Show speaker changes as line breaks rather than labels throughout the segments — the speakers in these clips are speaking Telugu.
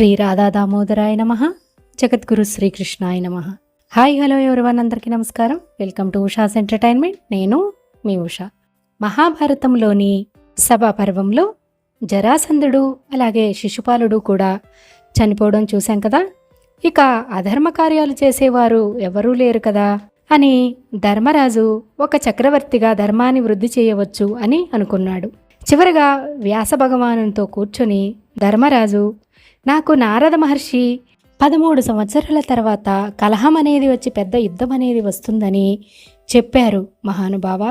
శ్రీ రాధా దామోదరాయ నమ. జగద్గురు శ్రీకృష్ణాయ నమ. Hi hello everyone? అందరికీ నమస్కారం. Welcome to Usha's entertainment. నేను మీ ఉష. మహాభారతంలోని సభాపర్వంలో జరాసంధుడు అలాగే శిశుపాలుడు కూడా చనిపోవడం చూశాం కదా. ఇక అధర్మ కార్యాలు చేసేవారు ఎవరూ లేరు కదా అని ధర్మరాజు ఒక చక్రవర్తిగా ధర్మాన్ని వృద్ధి చేయవచ్చు అని అనుకున్నాడు. చివరగా వ్యాస భగవానునితో కూర్చొని ధర్మరాజు నాకు నారద మహర్షి పదమూడు సంవత్సరాల తర్వాత కలహం అనేది వచ్చి పెద్ద యుద్ధం అనేది వస్తుందని చెప్పారు మహానుభావ.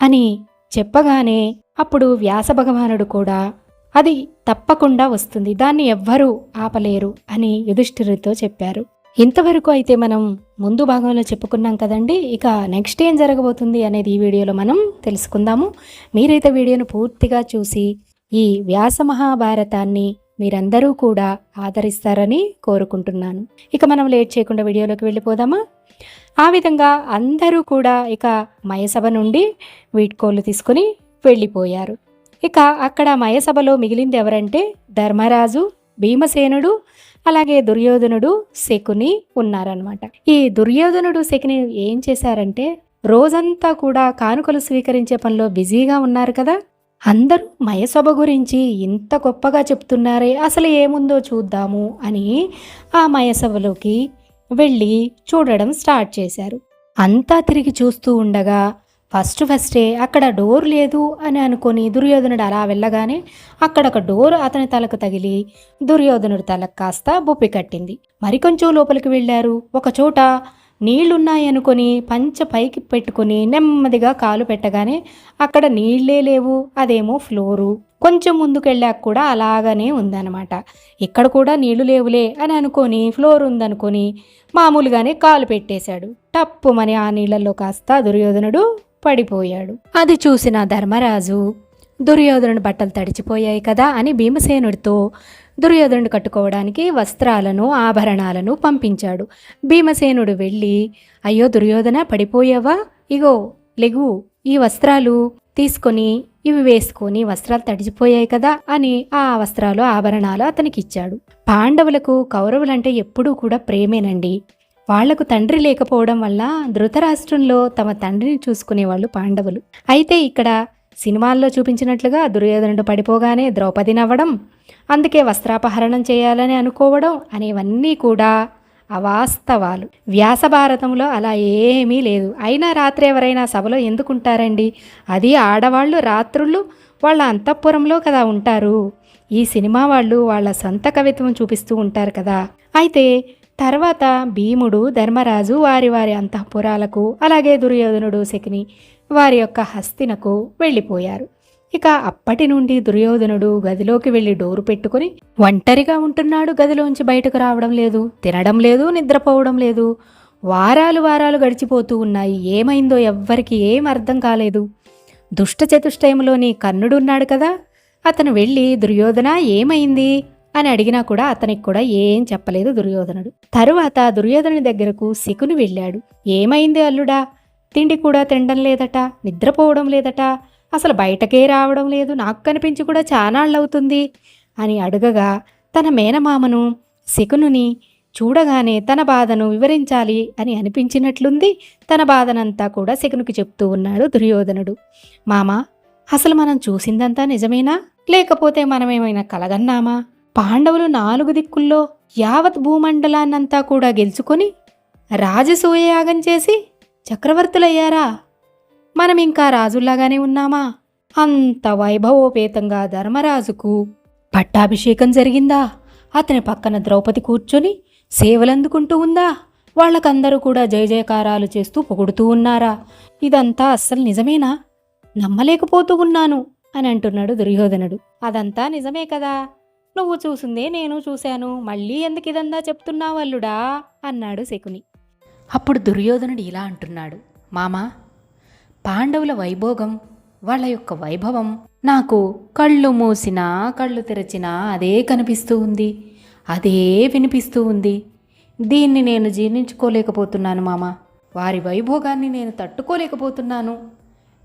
అని చెప్పగానే అప్పుడు వ్యాస భగవానుడు కూడా అది తప్పకుండా వస్తుంది దాన్ని ఎవ్వరూ ఆపలేరు అని యుధిష్ఠిరుడితో చెప్పారు. ఇంతవరకు అయితే మనం ముందు భాగంలో చెప్పుకున్నాం కదండి ఇక నెక్స్ట్ ఏం జరగబోతుంది అనేది ఈ వీడియోలో మనం తెలుసుకుందాము. మీరైతే వీడియోను పూర్తిగా చూసి ఈ వ్యాస మహాభారతాన్ని మీరందరూ కూడా ఆదరిస్తారని కోరుకుంటున్నాను. ఇక మనం లేట్ చేయకుండా వీడియోలోకి వెళ్ళిపోదామా? ఆ విధంగా అందరూ కూడా ఇక మయసభ నుండి వీడ్కోళ్ళు తీసుకుని వెళ్ళిపోయారు. ఇక అక్కడ మయసభలో మిగిలింది ఎవరంటే ధర్మరాజు భీమసేనుడు అలాగే దుర్యోధనుడు శకుని ఉన్నారనమాట ఈ దుర్యోధనుడు శకుని ఏం చేశారంటే రోజంతా కూడా కానుకలు స్వీకరించే పనిలో బిజీగా ఉన్నారు కదా అందరూ మయసభ గురించి ఇంత గొప్పగా చెప్తున్నారే అసలు ఏముందో చూద్దాము అని ఆ మయసభలోకి వెళ్ళి చూడడం స్టార్ట్ చేశారు. అంతా తిరిగి చూస్తూ ఉండగా ఫస్ట్ ఫస్టే అక్కడ డోర్ లేదు అని అనుకొని దుర్యోధనుడు అలా వెళ్ళగానే అక్కడ ఒక డోర్ అతని తలకు తగిలి దుర్యోధనుడు తలకు కాస్త బొప్పి కట్టింది. మరికొంచెం లోపలికి వెళ్ళారు. ఒక చోట నీళ్ళున్నాయనుకొని పంచ పైకి పెట్టుకుని నెమ్మదిగా కాలు పెట్టగానే అక్కడ నీళ్ళే లేవు అదేమో ఫ్లోరు. కొంచెం ముందుకెళ్ళాక కూడా అలాగనే ఉందన్నమాట. ఇక్కడ కూడా నీళ్ళు లేవులే అని అనుకొని ఫ్లోర్ ఉందనుకొని మామూలుగానే కాలు పెట్టేశాడు. టప్పుమని ఆ నీళ్ళలో కాస్త దుర్యోధనుడు పడిపోయాడు. అది చూసిన ధర్మరాజు దుర్యోధనుడి బట్టలు తడిచిపోయాయి కదా అని భీమసేనుడితో దుర్యోధనుడు కట్టుకోవడానికి వస్త్రాలను ఆభరణాలను పంపించాడు. భీమసేనుడు వెళ్ళి అయ్యో దుర్యోధన పడిపోయావా? ఇగో లెగు ఈ వస్త్రాలు తీసుకొని ఇవి వేసుకొని వస్త్రాలు తడిచిపోయాయి కదా అని ఆ వస్త్రాలు ఆభరణాలు అతనికి ఇచ్చాడు పాండవులకు కౌరవులంటే ఎప్పుడూ కూడా ప్రేమేనండి. వాళ్ళకు తండ్రి లేకపోవడం వల్ల ధృతరాష్ట్రంలో తమ తండ్రిని చూసుకునేవాళ్ళు పాండవులు. అయితే ఇక్కడ సినిమాల్లో చూపించినట్లుగా దుర్యోధనుడు పడిపోగానే ద్రౌపది నవ్వడం అందుకే వస్త్రాపహరణం చేయాలని అనుకోవడం అనేవన్నీ కూడా అవాస్తవాలు. వ్యాస భారతంలో అలా ఏమీ లేదు. అయినా రాత్రి ఎవరైనా సభలో ఎందుకుంటారండి? అది ఆడవాళ్ళు రాత్రుళ్ళు వాళ్ళ అంతఃపురంలో కదా ఉంటారు. ఈ సినిమా వాళ్ళు వాళ్ళ సొంత కవిత్వం చూపిస్తూ ఉంటారు కదా. అయితే తర్వాత భీముడు ధర్మరాజు వారి వారి అంతఃపురాలకు అలాగే దుర్యోధనుడు శకిని వారి యొక్క హస్తినకు వెళ్ళిపోయారు. ఇక అప్పటి నుండి దుర్యోధనుడు గదిలోకి వెళ్ళి డోరు పెట్టుకుని ఒంటరిగా ఉంటున్నాడు. గదిలోంచి బయటకు రావడం లేదు తినడం లేదు నిద్రపోవడం లేదు. వారాలు వారాలు గడిచిపోతూ ఉన్నాయి. ఏమైందో ఎవ్వరికి ఏం అర్థం కాలేదు. దుష్ట చతుష్టయంలోని కర్ణుడున్నాడు కదా. అతను వెళ్ళి దుర్యోధన ఏమైంది? అని అడిగినా కూడా అతనికి కూడా ఏం చెప్పలేదు దుర్యోధనుడు. తరువాత దుర్యోధనుడి దగ్గరకు శకుని వెళ్ళాడు. ఏమైంది అల్లుడా? తిండి కూడా తినడం లేదట నిద్రపోవడం లేదట అసలు బయటకే రావడం లేదు నాకు కనిపించి కూడా చానాళ్ళవుతుంది అని అడగగా తన మేనమామను శకునుని చూడగానే తన బాధను వివరించాలి అని అనిపించినట్లుంది. తన బాధనంతా కూడా శకునికి చెప్తూ ఉన్నాడు దుర్యోధనుడు. మామ అసలు మనం చూసిందంతా నిజమేనా? లేకపోతే మనమేమైనా కలగన్నామా? పాండవులు నాలుగు దిక్కుల్లో యావత్ భూమండలాన్నంతా కూడా గెలుచుకొని రాజసూయయాగం చేసి చక్రవర్తులయ్యారా? మనం ఇంకా రాజుల్లాగానే ఉన్నామా? అంత వైభవోపేతంగా ధర్మరాజుకు పట్టాభిషేకం జరిగిందా? అతని పక్కన ద్రౌపది కూర్చొని సేవలందుకుంటూ ఉందా? వాళ్ళకందరూ కూడా జయ జయకారాలు చేస్తూ పొగుడుతూ ఉన్నారా? ఇదంతా అస్సలు నిజమేనా? నమ్మలేకపోతూ ఉన్నాను అని అంటున్నాడు దుర్యోధనుడు. అదంతా నిజమే కదా? నువ్వు చూసిందే నేను చూశాను. మళ్ళీ ఎందుకు ఇదంతా చెప్తున్నావల్లుడా అన్నాడు శకుని. అప్పుడు దుర్యోధనుడు ఇలా అంటున్నాడు. మామా పాండవుల వైభోగం వాళ్ళ యొక్క వైభవం. నాకు కళ్ళు మూసినా కళ్ళు తెరచినా అదే కనిపిస్తూ ఉంది. అదే వినిపిస్తూ ఉంది. దీన్ని నేను జీర్ణించుకోలేకపోతున్నాను మామ. వారి వైభోగాన్ని నేను తట్టుకోలేకపోతున్నాను.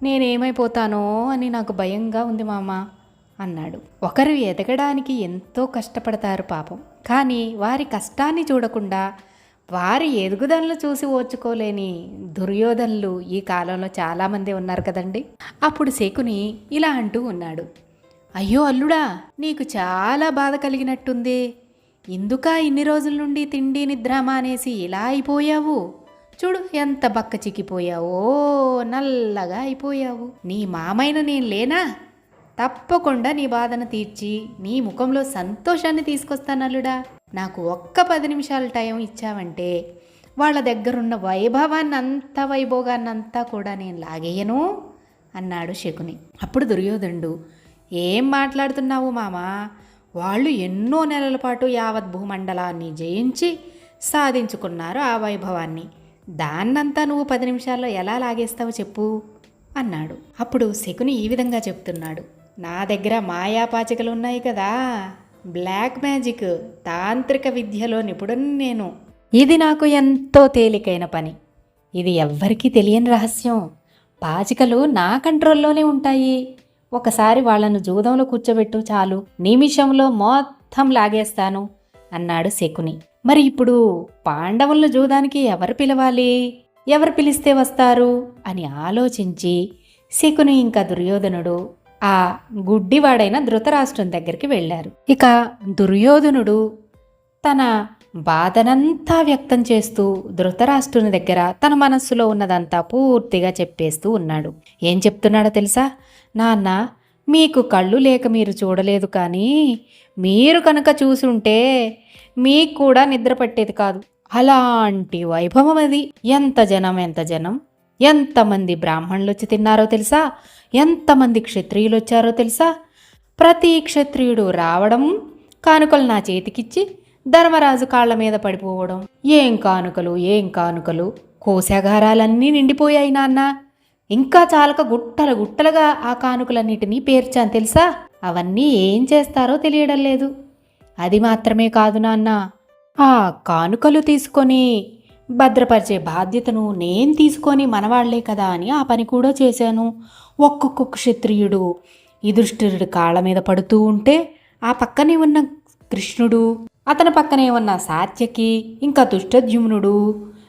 నేనేమైపోతానో అని నాకు భయంగా ఉంది మామ. అన్నాడు. ఒకరు ఎదగడానికి ఎంతో కష్టపడతారు పాపం. కానీ వారి కష్టాన్ని చూడకుండా వారి ఎదుగుదలను చూసి ఓర్చుకోలేని దుర్యోధనులు ఈ కాలంలో చాలామంది ఉన్నారు కదండి. అప్పుడు శకుని ఇలా అంటూ ఉన్నాడు. అయ్యో అల్లుడా నీకు చాలా బాధ కలిగినట్టుంది. ఇందుకా ఇన్ని రోజుల నుండి తిండి నిద్ర మానేసి ఇలా అయిపోయావు? చూడు ఎంత బక్క చిక్కిపోయావో నల్లగా అయిపోయావు. నీ మామైన నేను లేనా? తప్పకుండా నీ బాధను తీర్చి నీ ముఖంలో సంతోషాన్ని తీసుకొస్తాను అల్లుడా. నాకు ఒక్క పది నిమిషాల టైం ఇచ్చావంటే వాళ్ళ దగ్గరున్న వైభవాన్ని అంత వైభోగాన్నంతా కూడా నేను లాగేయను అన్నాడు శకుని. అప్పుడు దుర్యోధనుడు ఏం మాట్లాడుతున్నావు మామా? వాళ్ళు ఎన్నో నెలల పాటు యావత్ భూమండలాన్ని జయించి సాధించుకున్నారు ఆ వైభవాన్ని. దాన్నంతా నువ్వు పది నిమిషాల్లో ఎలా లాగేస్తావు చెప్పు అన్నాడు. అప్పుడు శకుని ఈ విధంగా చెప్తున్నాడు. నా దగ్గర మాయాపాచికలు ఉన్నాయి కదా. బ్లాక్ మ్యాజిక్ తాంత్రిక విద్యలో నిపుణుని నేను. ఇది నాకు ఎంతో తేలికైన పని. ఇది ఎవ్వరికీ తెలియని రహస్యం. పాచికలు నా కంట్రోల్లోనే ఉంటాయి. ఒకసారి వాళ్ళను జూదంలో కూర్చోబెట్టు చాలు. నిమిషంలో మొత్తం లాగేస్తాను అన్నాడు శకుని. మరి ఇప్పుడు పాండవులను జూదానికి ఎవరు పిలవాలి? ఎవరు పిలిస్తే వస్తారు? అని ఆలోచించి శకుని ఇంకా దుర్యోధనుడు ఆ గుడ్డివాడైన ధృతరాష్ట్రం దగ్గరికి వెళ్ళారు. ఇక దుర్యోధనుడు తన బాధనంతా వ్యక్తం చేస్తూ ధృతరాష్ట్రుని దగ్గర తన మనస్సులో ఉన్నదంతా పూర్తిగా చెప్పేస్తూ ఉన్నాడు. ఏం చెప్తున్నాడో తెలుసా? నాన్న మీకు కళ్ళు లేక మీరు చూడలేదు కానీ మీరు కనుక చూసుంటే మీకు కూడా నిద్ర పట్టేది కాదు. అలాంటి వైభవం అది. ఎంత జనం ఎంత జనం? ఎంతమంది బ్రాహ్మణులు వచ్చి తిన్నారో తెలుసా? ఎంతమంది క్షత్రియులు వచ్చారో తెలుసా? ప్రతి క్షత్రియుడు రావడం కానుకలు నా చేతికిచ్చి ధర్మరాజు కాళ్ళ మీద పడిపోవడం. ఏం కానుకలు ఏం కానుకలు? కోశాగారాలన్నీ నిండిపోయాయి నాన్న. ఇంకా చాలక గుట్టలు గుట్టలుగా ఆ కానుకలన్నిటినీ పేర్చాను తెలుసా? అవన్నీ ఏం చేస్తారో తెలియడం లేదు. అది మాత్రమే కాదు నాన్న. ఆ కానుకలు తీసుకొని భద్రపరిచే బాధ్యతను నేను తీసుకొని మనవాళ్ళే కదా అని ఆ పని కూడా చేశాను. ఒక్కొక్క క్షత్రియుడు యుధిష్ఠిరుడు కాళ్ళ మీద పడుతూ ఉంటే ఆ పక్కనే ఉన్న కృష్ణుడు అతని పక్కనే ఉన్న సాత్యకి ఇంకా దుష్టద్యుమ్నుడు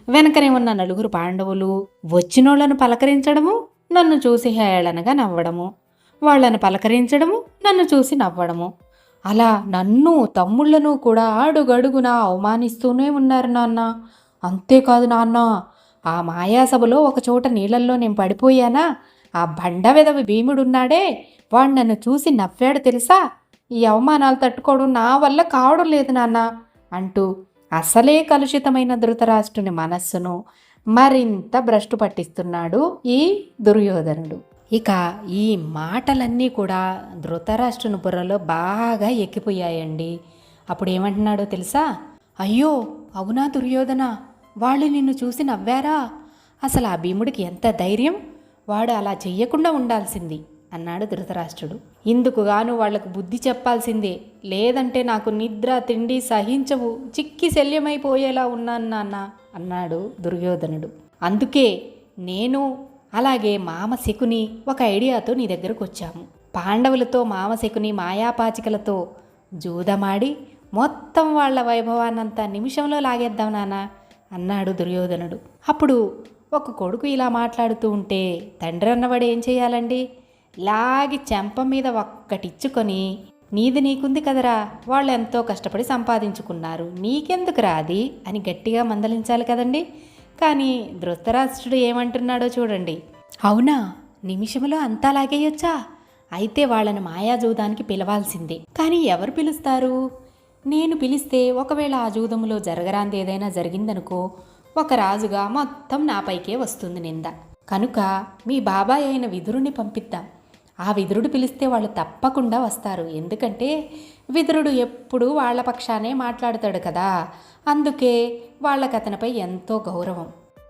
వెనకనే ఉన్న నలుగురు పాండవులు వచ్చినోళ్ళను పలకరించడము నన్ను చూసి హేళనగా నవ్వడము వాళ్ళను పలకరించడము నన్ను చూసి నవ్వడము. అలా నన్ను తమ్ముళ్ళను కూడా అడుగడుగునా అవమానిస్తూనే ఉన్నారు నాన్న. అంతేకాదు నాన్న ఆ మాయాసభలో ఒకచోట నీళ్ళల్లో నేను పడిపోయానా? ఆ బండ విధవి భీముడున్నాడే వాడు నన్ను చూసి నవ్వాడు తెలుసా? ఈ అవమానాలు తట్టుకోవడం నా వల్ల కావడం లేదు నాన్న అంటూ అసలే కలుషితమైన ధృతరాష్ట్రుని మనస్సును మరింత భ్రష్టు పట్టిస్తున్నాడు ఈ దుర్యోధనుడు. ఇక ఈ మాటలన్నీ కూడా ధృతరాష్ట్రుని బుర్రలో బాగా ఎక్కిపోయాయండి. అప్పుడు ఏమంటున్నాడో తెలుసా? అయ్యో అవునా దుర్యోధన? వాళ్ళు నిన్ను చూసి నవ్వారా? అసలు ఆ భీముడికి ఎంత ధైర్యం? వాడు అలా చెయ్యకుండా ఉండాల్సింది అన్నాడు ధృతరాష్ట్రుడు. ఇందుకుగాను వాళ్ళకు బుద్ధి చెప్పాల్సిందే. లేదంటే నాకు నిద్ర తిండి సహించవు. చిక్కి శల్యమైపోయేలా ఉన్నాను నాన్న అన్నాడు దుర్యోధనుడు. అందుకే నేను అలాగే మామశకుని ఒక ఐడియాతో నీ దగ్గరకు వచ్చాము పాండవులతో మామశకుని మాయాపాచికలతో జూదమాడి మొత్తం వాళ్ళ వైభవాన్నంతా నిమిషంలో లాగేద్దాం నాన్న. అన్నాడు దుర్యోధనుడు. అప్పుడు ఒక కొడుకు ఇలా మాట్లాడుతూ ఉంటే తండ్రి అన్నవాడు ఏం చేయాలండి లాగి చెంప మీద ఒక్కటిచ్చుకొని నీది నీకుంది కదరా వాళ్ళు ఎంతో కష్టపడి సంపాదించుకున్నారు నీకెందుకు రాది అని గట్టిగా మందలించాలి కదండి. కానీ ధృతరాష్ట్రుడు ఏమంటున్నాడో చూడండి. అవునా నిమిషంలో అంతా లాగేయొచ్చా? అయితే వాళ్ళని మాయాజూదానికి పిలవాల్సిందే. కానీ ఎవరు పిలుస్తారు? నేను పిలిస్తే ఒకవేళ ఆ జూదములో జరగరాంది ఏదైనా జరిగిందనుకో ఒక రాజుగా మొత్తం నాపైకే వస్తుంది నింద. కనుక మీ బాబాయ్ అయిన విదురుని పంపిద్దాం. ఆ విదురుడు పిలిస్తే వాళ్ళు తప్పకుండా వస్తారు. ఎందుకంటే విదురుడు ఎప్పుడూ వాళ్ళ పక్షానే మాట్లాడతాడు కదా. అందుకే వాళ్ళకి అతనిపై ఎంతో గౌరవం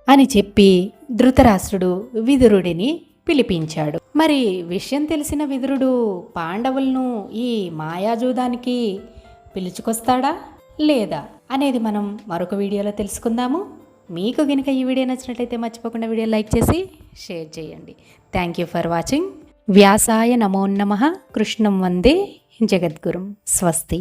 అని చెప్పి ధృతరాష్ట్రుడు విదురుడిని పిలిపించాడు. మరి విషయం తెలిసిన విదురుడు పాండవులను ఈ మాయాజూదానికి పిలుచుకొస్తాడా లేదా అనేది మనం మరొక వీడియోలో తెలుసుకుందాము. మీకు కనుక ఈ వీడియో నచ్చినట్లయితే మర్చిపోకుండా వీడియో లైక్ చేసి షేర్ చేయండి. థ్యాంక్ యూ ఫర్ వాచింగ్ వ్యాసాయ నమో నమ. కృష్ణం వందే జగద్గురుం. స్వస్తి.